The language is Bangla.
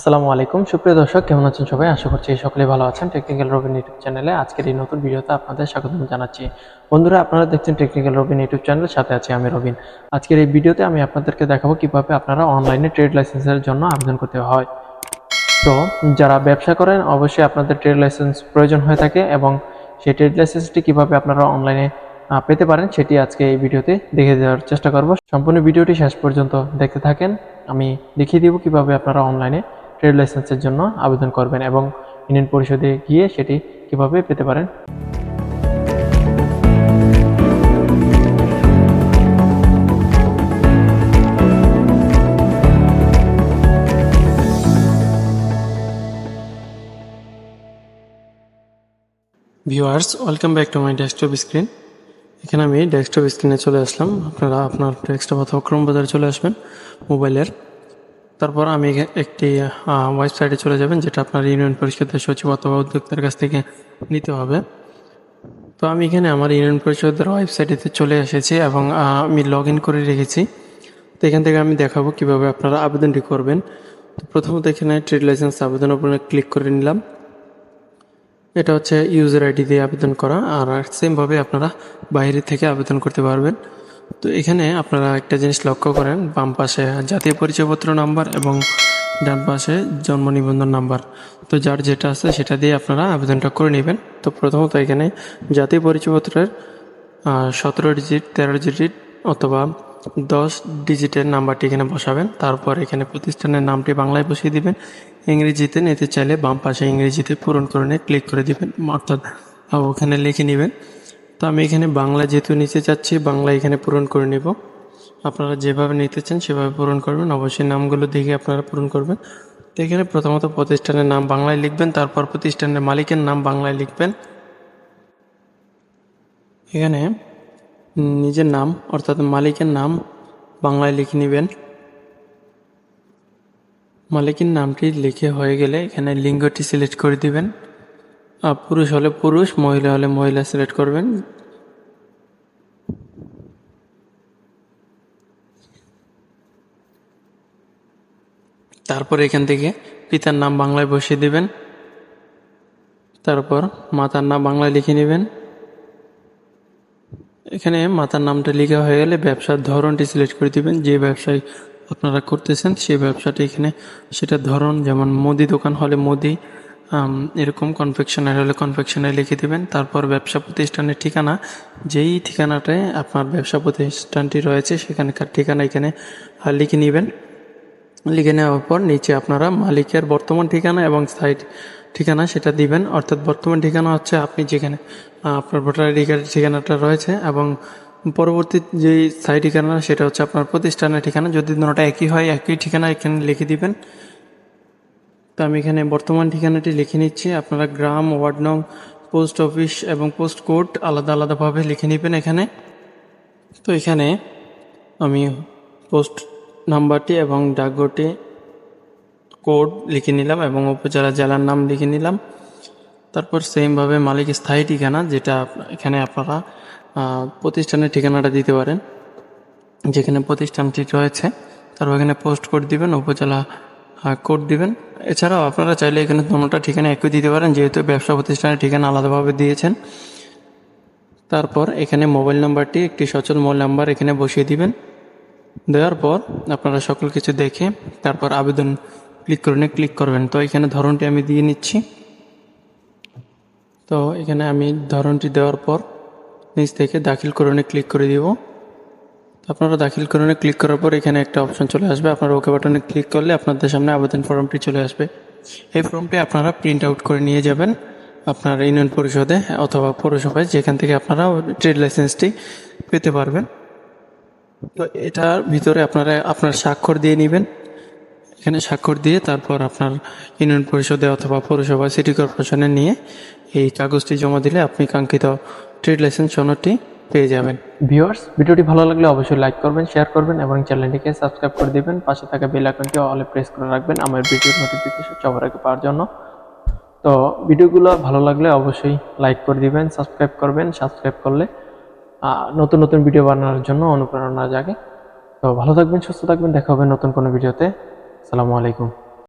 আসসালামু আলাইকুম। সুপ্রিয় দর্শক, কেমন আছেন সবাই? আশা করছি সকলে ভালো আছেন টেকনিক্যাল রবিন ইউটিউব চ্যানেলে। আজকের এই নতুন ভিডিওতে আপনাদের স্বাগত জানাচ্ছি। বন্ধুরা, আপনারা দেখছেন টেকনিক্যাল রবিন ইউটিউব চ্যানেল, সাথে আছি আমি রবিন। আজকের এই ভিডিওতে আমি আপনাদেরকে দেখাবো কীভাবে আপনারা অনলাইনে ট্রেড লাইসেন্সের জন্য আবেদন করতে হয়। তো, যারা ব্যবসা করেন, অবশ্যই আপনাদের ট্রেড লাইসেন্স প্রয়োজন হয়ে থাকে এবং সেই ট্রেড লাইসেন্সটি কীভাবে আপনারা অনলাইনে পেতে পারেন, সেটি আজকে এই ভিডিওতে দেখে দেওয়ার চেষ্টা করব। সম্পূর্ণ ভিডিওটি শেষ পর্যন্ত দেখতে থাকেন। আমি দেখিয়ে দিব কীভাবে আপনারা অনলাইনে ট্রেড লাইসেন্সের জন্য আবেদন করবেন এবং ইউনিয়ন পরিষদে গিয়ে সেটি কীভাবে পেতে পারেন? Viewers, welcome back to my desktop screen. এখানে আমি ডেস্কটপ স্ক্রিনে চলে আসলাম। আপনারা আপনার ডেস্কটপ অথবা ক্রোম বাজারে চলে আসবেন, মোবাইলের। তারপর আমি একটি ওয়েবসাইটে চলে যাবেন, যেটা আপনার ইউনিয়ন পরিষদের সচিব অথবা উদ্যোক্তার কাছ থেকে নিতে হবে। তো আমি এখানে আমার ইউনিয়ন পরিষদের ওয়েবসাইটেতে চলে এসেছি এবং আমি লগ ইন করে রেখেছি। তো এখান থেকে আমি দেখাবো কীভাবে আপনারা আবেদনটি করবেন। তো প্রথমত এখানে ট্রেড লাইসেন্স আবেদন উপরে ক্লিক করে নিলাম। এটা হচ্ছে ইউজার আইডি দিয়ে আবেদন করা, আর সেমভাবে আপনারা বাইরে থেকে আবেদন করতে পারবেন। তো এখানে আপনারা একটা জিনিস লক্ষ্য করেন, বাম পাশে জাতীয় পরিচয়পত্র নাম্বার এবং ডান পাশে জন্ম নিবন্ধন নাম্বার। তো যার যেটা আছে সেটা দিয়ে আপনারা আবেদনটা করে নেবেন। তো প্রথমত এখানে জাতীয় পরিচয়পত্রের সতেরো ডিজিট তেরো ডিজিট অথবা দশ ডিজিটের নাম্বারটি এখানে বসাবেন। তারপর এখানে প্রতিষ্ঠানের নামটি বাংলায় বসিয়ে দিবেন। ইংরেজিতে নিতে চাইলে বাম পাশে ইংরেজিতে পূরণ করে নিয়ে ক্লিক করে দিবেন। অর্থাৎ ওখানে লিখে নেবেন তো আমি এখানে বাংলা যেহেতু নিতে চাচ্ছি, বাংলা এখানে পূরণ করে নেব। আপনারা যেভাবে নিতে চান সেভাবে পূরণ করবেন। অবশ্যই নামগুলো দেখে আপনারা পূরণ করবেন। তো এখানে প্রথমত প্রতিষ্ঠানের নাম বাংলায় লিখবেন, তারপর প্রতিষ্ঠানের মালিকের নাম বাংলায় লিখবেন। এখানে নিজের নাম, অর্থাৎ মালিকের নাম বাংলায় লিখে নেবেন। মালিকের নামটি লিখে হয়ে গেলে এখানে লিঙ্গটি সিলেক্ট করে দিবেন। পুরুষ হলে পুরুষ, মহিলা হলে মহিলা সিলেক্ট করবেন। তারপর এখান থেকে পিতার নাম বাংলায় বসিয়ে দিবেন। তারপর মাতার নাম বাংলায় লিখে নেবেন। এখানে মাতার নামটা লেখা হয়ে গেলে ব্যবসার ধরনটি সিলেক্ট করে দিবেন। যে ব্যবসায় আপনারা করতেছেন সেই ব্যবসাটি এখানে সেটা ধরন, যেমন মুদি দোকান হলে মুদি এরকম কনফেকশনারি হলে কনফেকশনারি লিখে দেবেন। তারপর ব্যবসা প্রতিষ্ঠানের ঠিকানা, যেই ঠিকানাটায় আপনার ব্যবসা প্রতিষ্ঠানটি রয়েছে, সেখানকার ঠিকানা এখানে লিখে নেবেন। লিখে নেওয়ার পর নিচে আপনারা মালিকের বর্তমান ঠিকানা এবং সাইট ঠিকানা সেটা দিবেন। অর্থাৎ বর্তমান ঠিকানা হচ্ছে আপনি যেখানে আপনার ভোটার আইডি কার্ডের ঠিকানাটা রয়েছে এবং পরবর্তী যে সাইট ঠিকানা সেটা হচ্ছে আপনার প্রতিষ্ঠানের ঠিকানা। যদি দুটোটা একই হয়, একই ঠিকানা এখানে লিখে দিবেন। তো আমি এখানে বর্তমান ঠিকানাটি লিখে নিচ্ছি। আপনারা গ্রাম, ওয়ার্ড নং, পোস্ট অফিস এবং পোস্ট কোড আলাদা আলাদাভাবে লিখে নেবেন এখানে। তো এখানে আমি পোস্ট নাম্বারটি এবং ডাকঘরটি কোড লিখে নিলাম এবং উপজেলা জেলার নাম লিখে নিলাম। তারপর সেমভাবে মালিক স্থায়ী ঠিকানা, যেটা এখানে আপনারা প্রতিষ্ঠানের ঠিকানাটা দিতে পারেন। যেখানে প্রতিষ্ঠানটি রয়েছে, তারপর এখানে পোস্ট কোড দিবেন, উপজেলা কোড দিবেন। এছাড়াও আপনারা চাইলে এখানে দুটোটা ঠিকানা একই দিতে পারেন, যেহেতু ব্যবসা প্রতিষ্ঠানের ঠিকানা আলাদাভাবে দিয়েছেন। তারপর এখানে মোবাইল নাম্বারটি, একটি সচল মোবাইল নাম্বার এখানে বসিয়ে দিবেন। দেওয়ার পর আপনারা সকল কিছু দেখে তারপর আবেদন ক্লিক করে ক্লিক করবেন। তো এখানে ধরনটি আমি দিয়ে নিচ্ছি। তো এখানে আমি ধরনটি দেওয়ার পর নিচ থেকে দাখিল করে ক্লিক করে দিব। আপনারা দাখিল করে নিয়ে ক্লিক করার পর এখানে একটা অপশন চলে আসবে। আপনারা ওকে বাটনে ক্লিক করলে আপনাদের সামনে আবেদন ফর্মটি চলে আসবে। এই ফর্মটি আপনারা প্রিন্ট আউট করে নিয়ে যাবেন আপনার ইউনিয়ন পরিষদে অথবা পৌরসভায়, যেখান থেকে আপনারা ট্রেড লাইসেন্সটি পেতে পারবেন। তো এটার ভিতরে আপনারা আপনার স্বাক্ষর দিয়ে নেবেন। এখানে স্বাক্ষর দিয়ে তারপর আপনার ইউনিয়ন পরিষদে অথবা পৌরসভা সিটি কর্পোরেশনে নিয়ে এই কাগজটি জমা দিলে আপনি কাঙ্ক্ষিত ট্রেড লাইসেন্স সনদটি পেয়ে যাবেন। ভিউয়ার্স, ভিডিওটি ভালো লাগলে অবশ্যই লাইক করবেন, শেয়ার করবেন এবং চ্যানেলটিকে সাবস্ক্রাইব করে দিবেন। পাশে থাকা বেল আইকনটি অলে প্রেস করে রাখবেন আমার ভিডিওর নোটিফিকেশন সবার আগে পাওয়ার জন্য। তো ভিডিওগুলো ভালো লাগলে অবশ্যই লাইক করে দিবেন, সাবস্ক্রাইব করবেন, সাবস্ক্রাইব করলে নতুন নতুন ভিডিও বানানোর জন্য অনুপ্রেরণা জাগে। তো ভালো থাকবেন, সুস্থ থাকবেন, দেখা হবে নতুন কোনো ভিডিওতে। আসসালামু আলাইকুম।